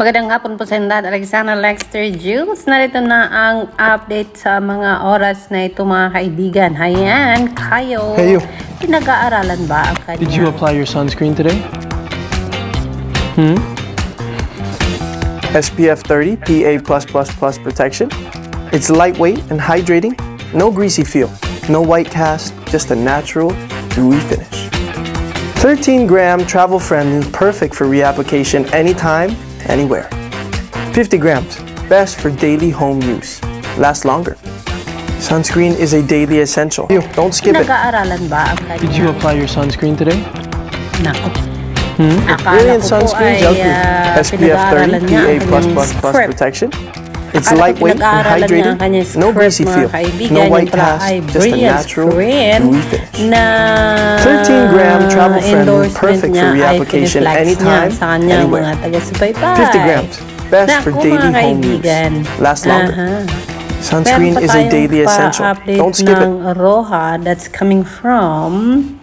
Magandang hapon po sa inyo lahat. Alexander Lexter Jules. Narito na ang update sa mga oras na ito mga kaibigan. Hayan, kayo. Kayo. Pinag-aaralan ba ang kanya? Did you apply your sunscreen today? Hmm? SPF 30 PA++ protection. It's lightweight and hydrating, no greasy feel, no white cast, just a natural, dewy finish. 13 gram, travel friendly, perfect for reapplication anytime, anywhere. 50 grams, best for daily home use. Lasts longer. Sunscreen is a daily essential. You, don't skip it. Pinag-aaralan ba ang kanya? Did you apply your sunscreen today? Nako. Hmm? Akala Brilliant sunscreen gel cream. ah, SPF 30 pinag-aaralan PA++ kanyang protection. It's Akala lightweight and niya hydrating, kanyang no greasy feel, no white cast, just a natural, dewy finish. na 13 gram travel friendly, endorsement perfect niya for reapplication niya anytime, anywhere. mga taga-subaybay. 50 grams, best for daily home use. Lasts longer. Sunscreen is a daily essential. Don't skip it. Roha that's coming from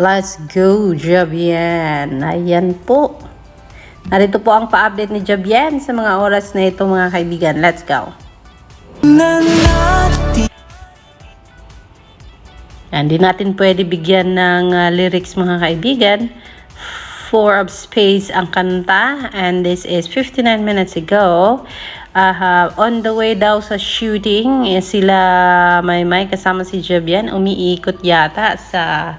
Let's go, Javian. Ayan po. Narito po ang pa-update ni Javian sa mga oras na ito, mga kaibigan. Let's go. Hindi natin pwede bigyan ng uh, lyrics mga kaibigan. Four of Space ang kanta and this is 59 minutes ago. Uh, on the way daw sa shooting, eh, sila may may kasama si Javian umiikot yata sa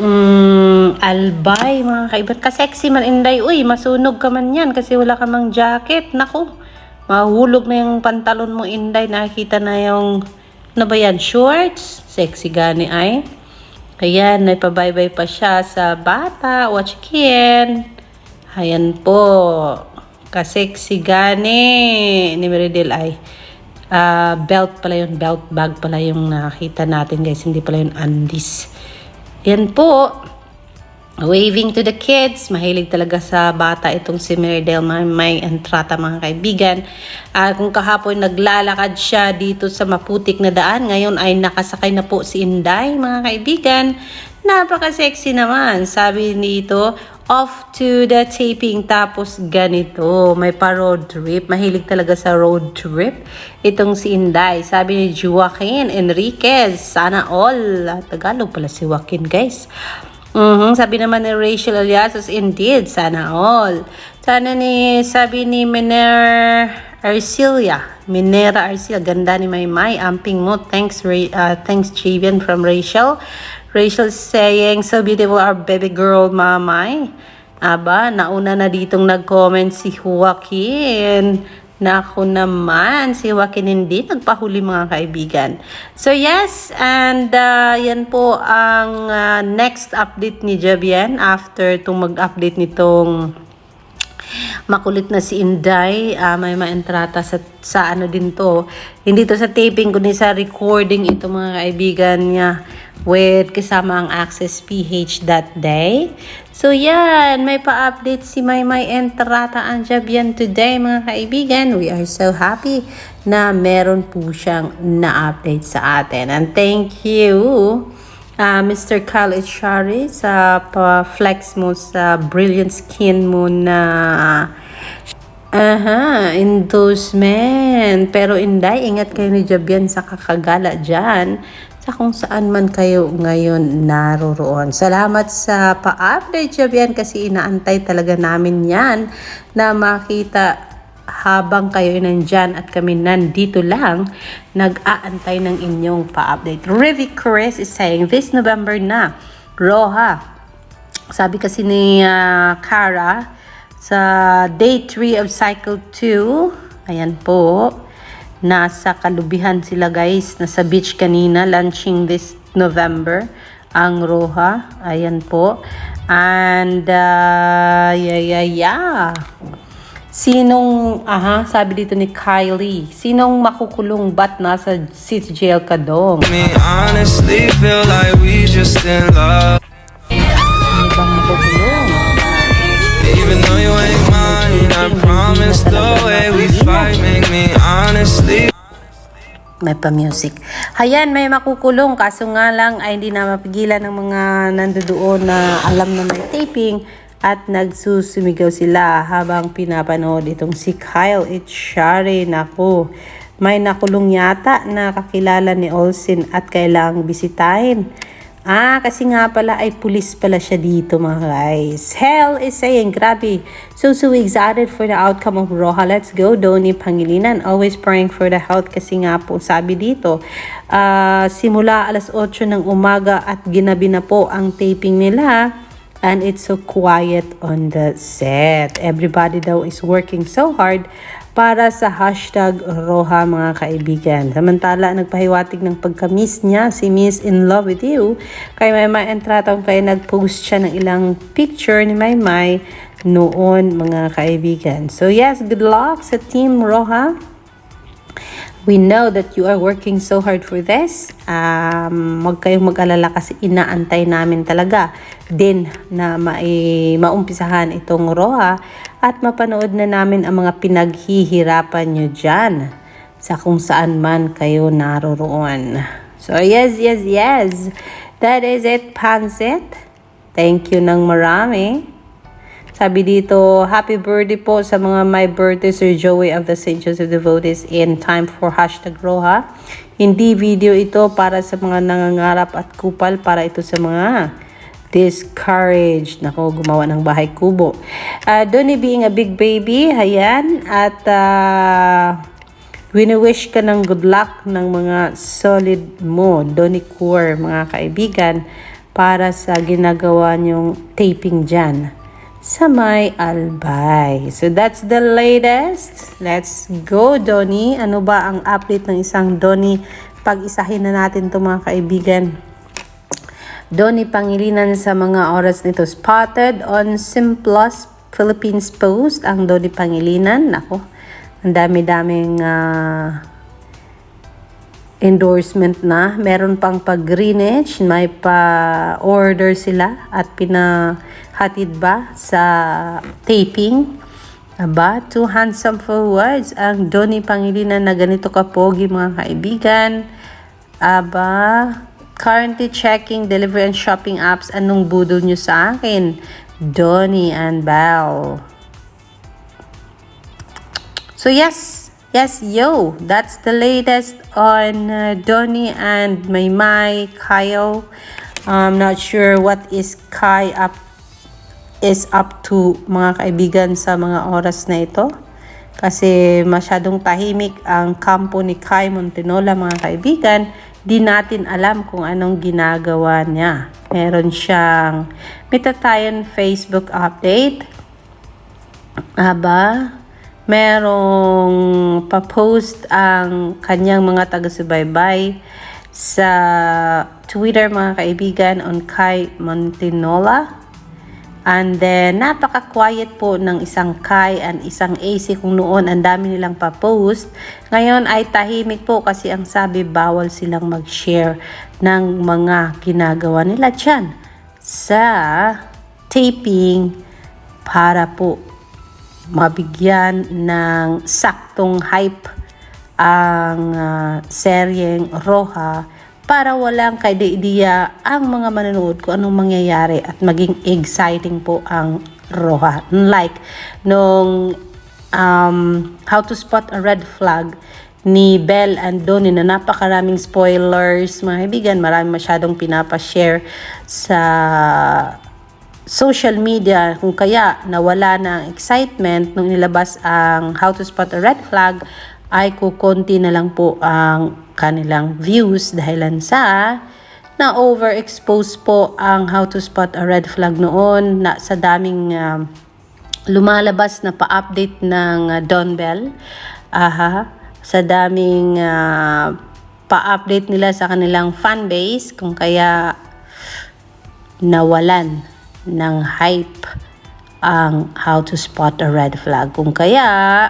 mm, Albay mga kaibigan. Kasexy man inday. Uy, masunog ka man yan kasi wala ka mang jacket. Naku, mahulog na yung pantalon mo inday. Nakikita na yung ano ba yan? Shorts? Sexy gani ay. Ayan, may pabaybay pa siya sa bata. Watch again. Ayan po. Kasexy gani ni Meridel ay. ah, belt pala yun. Belt bag pala yung nakita natin guys. Hindi pala yun undies. Yan po. Waving to the kids. Mahilig talaga sa bata itong si Meridel. May, entrata mga kaibigan. Ah, kung kahapon naglalakad siya dito sa maputik na daan, ngayon ay nakasakay na po si Inday mga kaibigan. Napaka-sexy naman. Sabi nito, off to the taping tapos ganito. May pa road trip. Mahilig talaga sa road trip. Itong si Inday. Sabi ni Joaquin Enriquez. Sana all. Tagalog pala si Joaquin guys. Mhm, sabi naman ni Rachel Aliasos, indeed, sana all. Sana ni, sabi ni Miner Arcilia, Minera Arcilia, ganda ni Maymay, amping mo, thanks, Ra- uh, thanks Javian from Rachel. Rachel saying, so beautiful our baby girl, mamay. Aba, nauna na ditong nag-comment si Joaquin. Naku naman, si Joaquin hindi nagpahuli mga kaibigan. So yes, and uh, yan po ang uh, next update ni Javian after itong mag-update nitong makulit na si Inday, ah, may maentrata sa, sa ano din to. Hindi to sa taping, kundi sa recording ito mga kaibigan niya with kasama ang Access PH that day. So yan, may pa-update si Maymay Entrata Anjabian today mga kaibigan. We are so happy na meron po siyang na-update sa atin. And thank you Ah, Mr. Kyle Echari sa pa-flex mo sa brilliant skin mo na aha, endorsement. Pero inday, ingat kayo ni Jabian sa kakagala dyan sa kung saan man kayo ngayon naroroon. Salamat sa pa-update Jabian kasi inaantay talaga namin yan na makita habang kayo nandyan at kami nandito lang, nag-aantay ng inyong pa-update. Rivi Chris is saying, this November na, Roha. Sabi kasi ni ah, Cara, sa day 3 of cycle 2, ayan po, nasa kalubihan sila guys, nasa beach kanina, launching this November, ang Roha, ayan po. And, uh, yeah, yeah, yeah. Sinong, aha, sabi dito ni Kylie, sinong makukulong ba't nasa city jail ka dong? me honestly feel like we just in love Ano bang makukulong? Even though you ain't mine I promise the way we fight make me honestly May pa-music. Hayan, may makukulong. Kaso nga lang ay hindi na mapigilan ng mga nandoon na alam na may taping at nagsusumigaw sila habang pinapanood itong si Kyle Itchari. Naku, may nakulong yata na kakilala ni Olsen at kailangang bisitahin. Ah, kasi nga pala ay pulis pala siya dito mga guys. Hell is saying, grabe. So, so excited for the outcome of Roja. Let's go, Doni Pangilinan. Always praying for the health kasi nga po sabi dito, ah, simula alas 8 ng umaga at ginabi na po ang taping nila. And it's so quiet on the set. Everybody daw is working so hard para sa hashtag Roha mga kaibigan. Samantala, nagpahiwatig ng pagka-miss niya, si Miss in love with you. Kay Maymay Entratong kaya nag-post siya ng ilang picture ni Maymay noon mga kaibigan. So yes, good luck sa Team Roha. We know that you are working so hard for this. Um, huwag kayong mag-alala kasi inaantay namin talaga din na mai maumpisahan itong ROA at mapanood na namin ang mga pinaghihirapan nyo dyan sa kung saan man kayo naroroon. So yes, yes, yes. That is it, Pansit. Thank you ng marami. Sabi dito, happy birthday po sa mga my birthday Sir Joey of the St. Joseph Devotees in time for hashtag Roha. Hindi video ito para sa mga nangangarap at kupal, para ito sa mga discouraged. Nako, gumawa ng bahay kubo. Uh, Donnie being a big baby, ayan. At uh, wini-wish ka ng good luck ng mga solid mo, Donnie Core, mga kaibigan, para sa ginagawa niyong taping dyan sa may albay. So that's the latest. Let's go, Donnie. Ano ba ang update ng isang Donnie? Pag-isahin na natin to mga kaibigan. Donnie Pangilinan sa mga oras nito. Spotted on Simplus Philippines Post ang Donnie Pangilinan. Nako, ang dami-daming ah, endorsement na. Meron pang pag-greenage, may pa-order sila at pinahatid ba sa taping. Aba, two handsome forwards ang Donnie Pangilinan na ganito kapogi mga kaibigan. Aba, currently checking delivery and shopping apps. Anong budol nyo sa akin? Donnie and Belle. So yes, yes, yo, that's the latest on uh, Donnie and Maymay, Kyle. I'm not sure what is Kai up is up to mga kaibigan sa mga oras na ito. Kasi masyadong tahimik ang kampo ni Kai Montenola mga kaibigan. Di natin alam kung anong ginagawa niya. Meron siyang mitatayan Facebook update. Aba, merong pa-post ang kanyang mga taga-subaybay sa Twitter mga kaibigan on Kai Montinola. And then, napaka-quiet po ng isang Kai and isang AC kung noon ang dami nilang pa-post. Ngayon ay tahimik po kasi ang sabi bawal silang mag-share ng mga ginagawa nila dyan sa taping para po mabigyan ng saktong hype ang ah, seryeng Roja para walang kaidiya ang mga manonood kung anong mangyayari at maging exciting po ang Roja. Like nung um, How to Spot a Red Flag ni Belle and Donnie na napakaraming spoilers mga kaibigan, marami masyadong pinapashare sa social media kung kaya nawala na ang excitement nung nilabas ang How to Spot a Red Flag ay kukonti na lang po ang kanilang views dahilan sa na overexpose po ang How to Spot a Red Flag noon na sa daming um, lumalabas na pa-update ng uh, Don Bell. Aha, sa daming uh, pa-update nila sa kanilang fan base kung kaya nawalan ng hype ang how to spot a red flag. Kung kaya,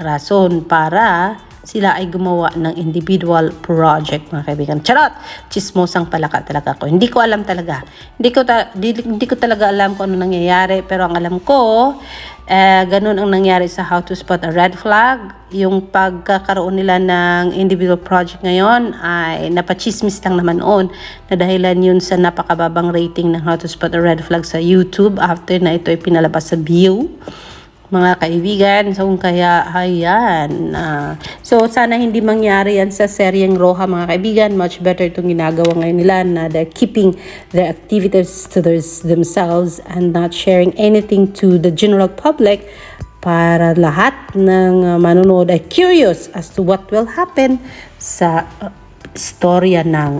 rason para sila ay gumawa ng individual project mga kaibigan. Charot! Chismosang palaka talaga ko. Hindi ko alam talaga. Hindi ko, ta- di, hindi ko talaga alam kung ano nangyayari. Pero ang alam ko, Eh, ganun ang nangyari sa How to Spot a Red Flag. Yung pagkakaroon nila ng individual project ngayon ay napachismis lang naman noon na dahilan yun sa napakababang rating ng How to Spot a Red Flag sa YouTube after na ito ay pinalabas sa view mga kaibigan. So, kaya, ayan. ah. so, sana hindi mangyari yan sa seryeng Roja, mga kaibigan. Much better itong ginagawa ngayon nila na they're keeping their activities to themselves and not sharing anything to the general public para lahat ng uh, manonood ay curious as to what will happen sa uh, storya ng